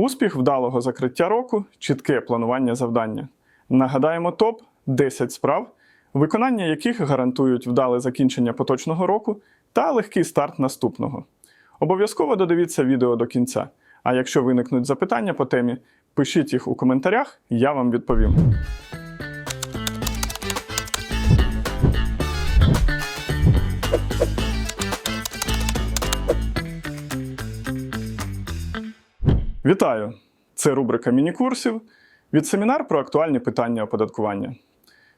Успіх вдалого закриття року, чітке планування завдання. Нагадаємо топ 10 справ, виконання яких гарантують вдале закінчення поточного року та легкий старт наступного. Обов'язково додивіться відео до кінця. А якщо виникнуть запитання по темі, пишіть їх у коментарях, я вам відповім. Вітаю! Це рубрика міні-курсів від семінар про актуальні питання оподаткування.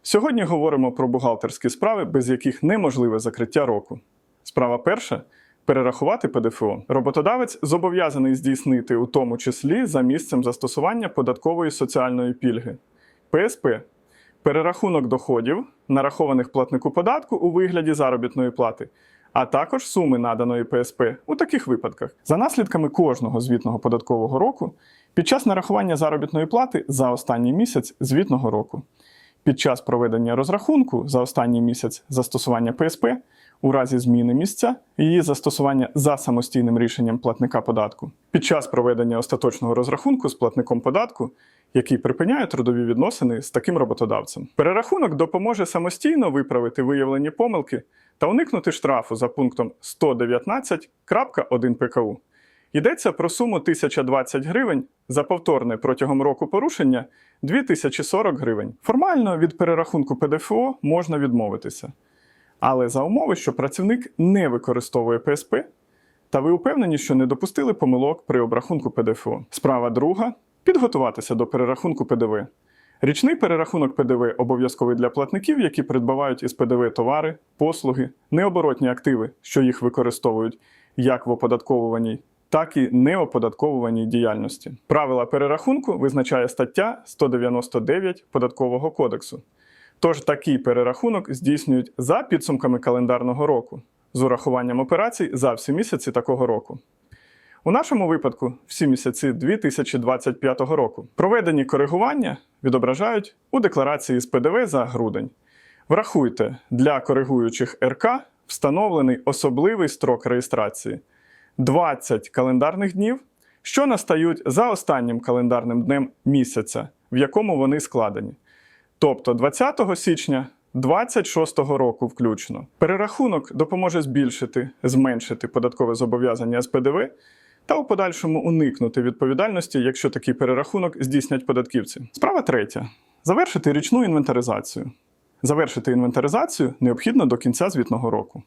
Сьогодні говоримо про бухгалтерські справи, без яких неможливе закриття року. Справа перша перерахувати ПДФО. Роботодавець зобов'язаний здійснити у тому числі за місцем застосування податкової соціальної пільги ПСП. Перерахунок доходів, нарахованих платнику податку у вигляді заробітної плати, а також суми наданої ПСП у таких випадках. За наслідками кожного звітного податкового року під час нарахування заробітної плати за останній місяць звітного року, під час проведення розрахунку за останній місяць застосування ПСП у разі зміни місця її застосування за самостійним рішенням платника податку, під час проведення остаточного розрахунку з платником податку, який припиняє трудові відносини з таким роботодавцем. Перерахунок допоможе самостійно виправити виявлені помилки та уникнути штрафу за пунктом 119.1 ПКУ. Йдеться про суму 1020 гривень за повторне протягом року порушення 2040 гривень. Формально від перерахунку ПДФО можна відмовитися. Але за умови, що працівник не використовує ПСП, та ви упевнені, що не допустили помилок при обрахунку ПДФО. Справа друга підготуватися до перерахунку ПДВ. Річний перерахунок ПДВ обов'язковий для платників, які придбавають із ПДВ товари, послуги, необоротні активи, що їх використовують як в оподатковуваній, так і неоподатковуваній діяльності. Правила перерахунку визначає стаття 199 Податкового кодексу. Тож такий перерахунок здійснюють за підсумками календарного року з урахуванням операцій за всі місяці такого року. У нашому випадку всі місяці 2025 року. Проведені коригування відображають у декларації з ПДВ за грудень. Врахуйте, для коригуючих РК встановлений особливий строк реєстрації 20 календарних днів, що настають за останнім календарним днем місяця, в якому вони складені. Тобто 20 січня 26 року включно. Перерахунок допоможе збільшити, зменшити податкове зобов'язання з ПДВ та у подальшому уникнути відповідальності, якщо такий перерахунок здійснять податківці. Справа третя: завершити річну інвентаризацію. Завершити інвентаризацію необхідно до кінця звітного року.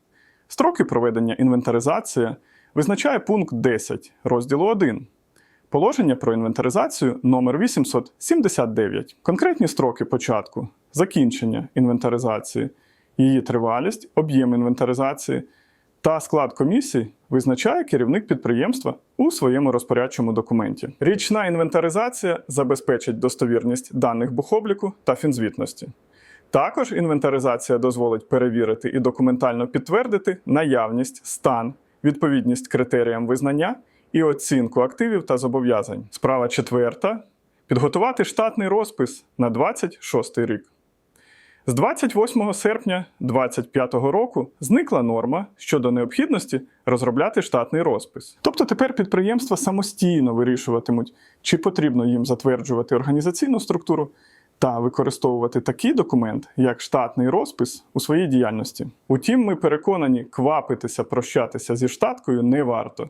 Строки проведення інвентаризації визначає пункт 10 розділу 1. Положення про інвентаризацію номер 879. Конкретні строки початку, закінчення інвентаризації, її тривалість, об'єм інвентаризації та склад комісії визначає керівник підприємства у своєму розпорядчому документі. Річна інвентаризація забезпечить достовірність даних бухобліку та фінзвітності. Також інвентаризація дозволить перевірити і документально підтвердити наявність, стан, відповідність критеріям визнання і оцінку активів та зобов'язань. Справа четверта підготувати штатний розпис на 26 рік. З 28 серпня 2025 року зникла норма щодо необхідності розробляти штатний розпис. Тобто тепер підприємства самостійно вирішуватимуть, чи потрібно їм затверджувати організаційну структуру та використовувати такий документ, як штатний розпис у своїй діяльності. Утім, ми переконані, квапитися прощатися зі штаткою не варто.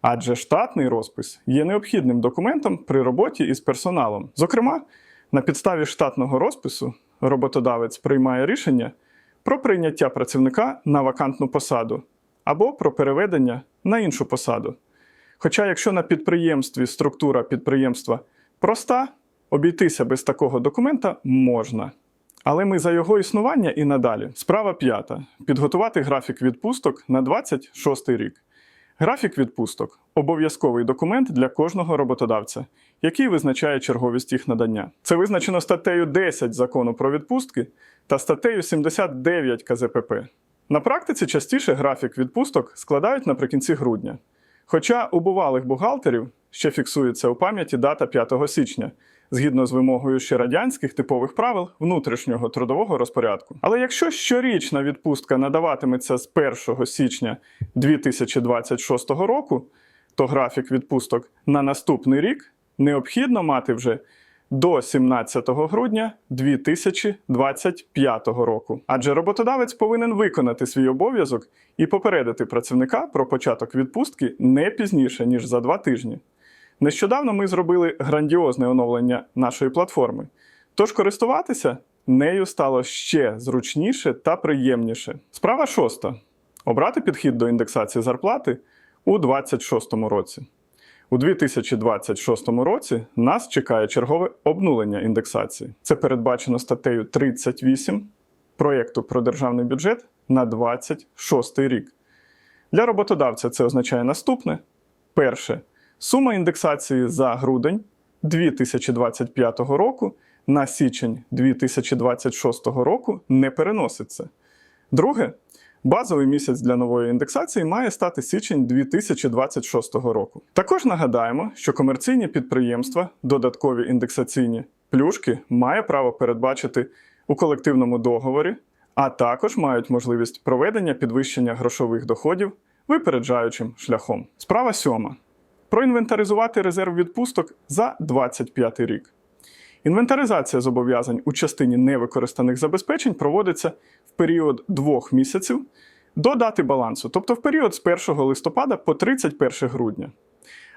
Адже штатний розпис є необхідним документом при роботі із персоналом. Зокрема, на підставі штатного розпису роботодавець приймає рішення про прийняття працівника на вакантну посаду або про переведення на іншу посаду. Хоча, якщо на підприємстві структура підприємства проста, обійтися без такого документа можна. Але ми за його існування і надалі. Справа п'ята: підготувати графік відпусток на 26 рік. Графік відпусток обов'язковий документ для кожного роботодавця, який визначає черговість їх надання. Це визначено статтею 10 закону про відпустки та статтею 79 КЗПП. На практиці частіше графік відпусток складають наприкінці грудня. Хоча у бувалих бухгалтерів ще фіксується у пам'яті дата 5 січня, згідно з вимогою ще радянських типових правил внутрішнього трудового розпорядку. Але якщо щорічна відпустка надаватиметься з 1 січня 2026 року, то графік відпусток на наступний рік необхідно мати вже до 17 грудня 2025 року. Адже роботодавець повинен виконати свій обов'язок і попередити працівника про початок відпустки не пізніше, ніж за два тижні. Нещодавно ми зробили грандіозне оновлення нашої платформи, тож користуватися нею стало ще зручніше та приємніше. Справа шоста: обрати підхід до індексації зарплати у 2026 році. У 2026 році нас чекає чергове обнулення індексації. Це передбачено статтею 38 проєкту про державний бюджет на 26 рік. Для роботодавця це означає наступне: перше, сума індексації за грудень 2025 року на січень 2026 року не переноситься. Друге, базовий місяць для нової індексації має стати січень 2026 року. Також нагадаємо, що комерційні підприємства додаткові індексаційні плюшки має право передбачити у колективному договорі, а також мають можливість проведення підвищення грошових доходів випереджаючим шляхом. Справа сьома. Проінвентаризувати резерв відпусток за 2025 рік. Інвентаризація зобов'язань у частині невикористаних забезпечень проводиться в період двох місяців до дати балансу, тобто в період з 1 листопада по 31 грудня.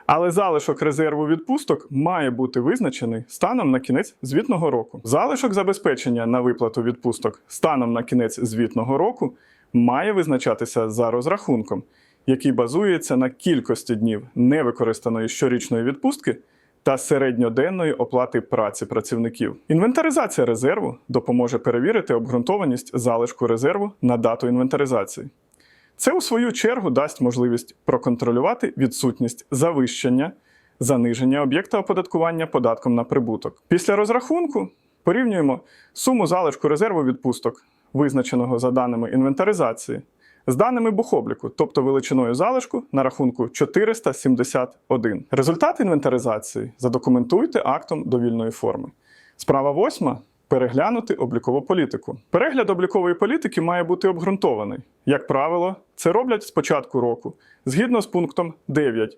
Але залишок резерву відпусток має бути визначений станом на кінець звітного року. Залишок забезпечення на виплату відпусток станом на кінець звітного року має визначатися за розрахунком, який базується на кількості днів невикористаної щорічної відпустки та середньоденної оплати праці працівників. Інвентаризація резерву допоможе перевірити обґрунтованість залишку резерву на дату інвентаризації. Це, у свою чергу, дасть можливість проконтролювати відсутність завищення, заниження об'єкта оподаткування податком на прибуток. Після розрахунку порівнюємо суму залишку резерву відпусток, визначеного за даними інвентаризації, з даними бухобліку, тобто величиною залишку на рахунку 471. Результат інвентаризації задокументуйте актом довільної форми. Справа восьма. Переглянути облікову політику. Перегляд облікової політики має бути обґрунтований. Як правило, це роблять з початку року, згідно з пунктом 9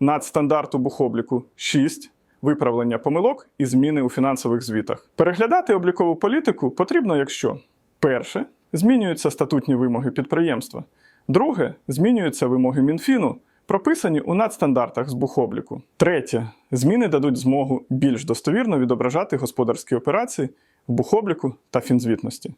надстандарту бухобліку 6 виправлення помилок і зміни у фінансових звітах. Переглядати облікову політику потрібно, якщо перше змінюються статутні вимоги підприємства, друге змінюються вимоги Мінфіну, прописані у надстандартах з бухобліку. Третє зміни дадуть змогу більш достовірно відображати господарські операції в бухобліку та фінзвітності.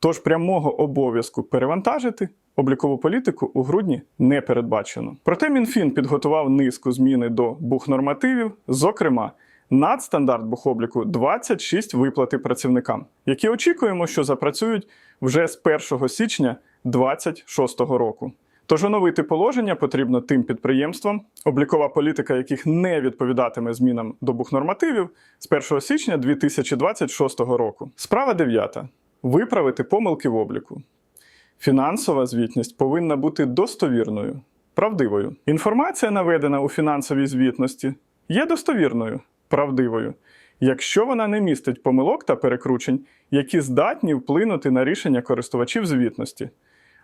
Тож прямого обов'язку перевантажити облікову політику у грудні не передбачено. Проте Мінфін підготував низку зміни до бухнормативів, зокрема, надстандарт бухобліку 26 виплати працівникам, які очікуємо, що запрацюють вже з 1 січня 2026 року. Тож оновити положення потрібно тим підприємствам, облікова політика яких не відповідатиме змінам до бухнормативів з 1 січня 2026 року. Справа 9. Виправити помилки в обліку. Фінансова звітність повинна бути достовірною, правдивою. Інформація, наведена у фінансовій звітності, є достовірною, правдивою, якщо вона не містить помилок та перекручень, які здатні вплинути на рішення користувачів звітності.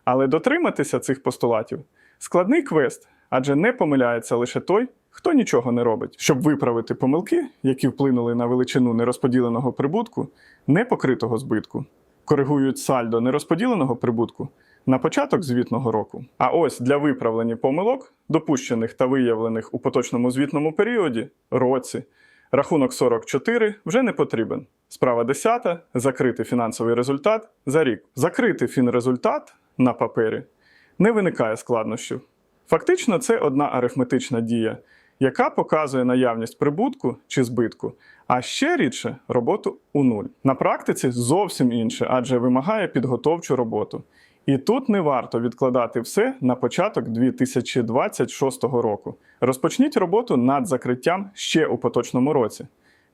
Але дотриматися цих постулатів складний квест, адже не помиляється лише той, хто нічого не робить. Щоб виправити помилки, які вплинули на величину нерозподіленого прибутку, непокритого збитку, коригують сальдо нерозподіленого прибутку на початок звітного року. А ось для виправлення помилок, допущених та виявлених у поточному звітному періоді, році, рахунок 44 вже не потрібен. Справа 10. Закрити фінансовий результат за рік. Закрити фінрезультат на папері не виникає складнощів. Фактично, це одна арифметична дія, яка показує наявність прибутку чи збитку, а ще рідше роботу у нуль. На практиці зовсім інше, адже вимагає підготовчу роботу. І тут не варто відкладати все на початок 2026 року. Розпочніть роботу над закриттям ще у поточному році.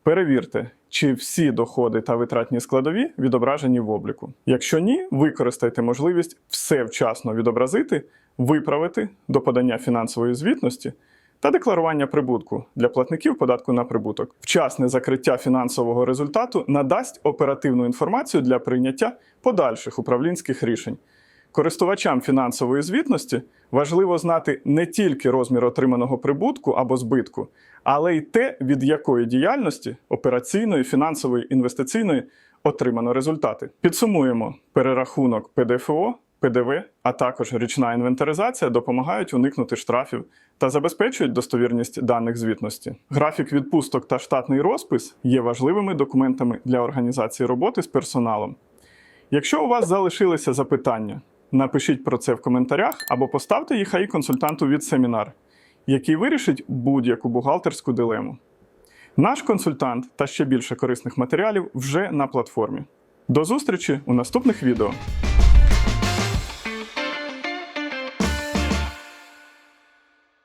Перевірте, чи всі доходи та витратні складові відображені в обліку. Якщо ні, використайте можливість все вчасно відобразити, виправити до подання фінансової звітності та декларування прибутку для платників податку на прибуток. Вчасне закриття фінансового результату надасть оперативну інформацію для прийняття подальших управлінських рішень. Користувачам фінансової звітності важливо знати не тільки розмір отриманого прибутку або збитку, але й те, від якої діяльності операційної, фінансової, інвестиційної отримано результати. Підсумуємо, перерахунок ПДФО, ПДВ, а також річна інвентаризація допомагають уникнути штрафів та забезпечують достовірність даних звітності. Графік відпусток та штатний розпис є важливими документами для організації роботи з персоналом. Якщо у вас залишилися запитання, напишіть про це в коментарях або поставте їх АІ консультанту від семінар, який вирішить будь-яку бухгалтерську дилему. Наш консультант та ще більше корисних матеріалів вже на платформі. До зустрічі у наступних відео.